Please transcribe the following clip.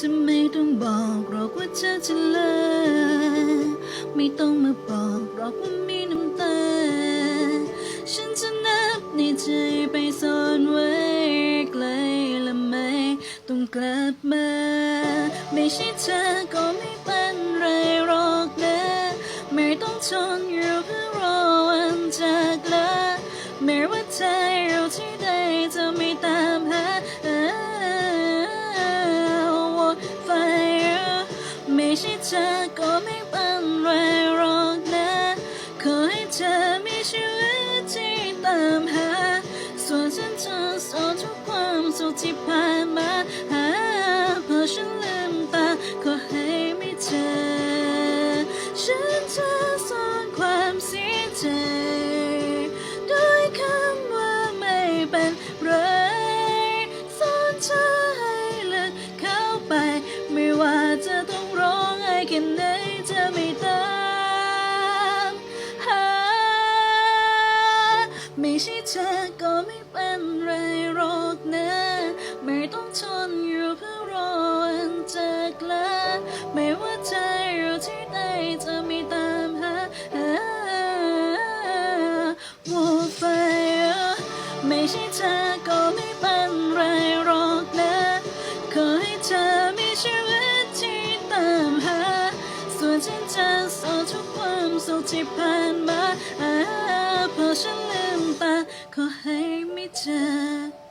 จะไม่ต้องบอกหรอกว่าเธอจะเลิกไม่ต้องมาบอกหรอกว่ามีน้ำตา ฉันจะนับในใจไปซ่อนไว้ไกลและไม่ต้องกลับมา ไม่ใช่เธอก็ไม่เป็นไรหรอกนะ ไม่ต้องทนอยู่เพื่อรอวันจากลาแม้ ชีวิตที่ตามหา ส่วนฉันจะสอนทุกความสุขที่ผ่านมาหาพอฉันลืมตาขอให้ไม่เจอ ฉันจะสอนความเสียใจด้วยคำว่าไม่เป็นไรสอนเธอให้ลึกเข้าไป ไม่ว่าจะต้องร้องไห้แค่ไหนจะไม่ ไม่ใช่เธอก็ไม่เป็นไรหรอกนะ ไม่ต้องทนอยู่เพื่อรอวันจากลาไม่ว่าใจอยู่ที่ใดจะไม่ตามหา What fire ไม่ใช่เธอก็ไม่เป็นไรหรอกนะขอให้เธอมีชีวิตที่ตามหา ส่วนฉันจะสอนทุกความสุขที่ผ่านมาอ่ ขอให้ไม่เจอ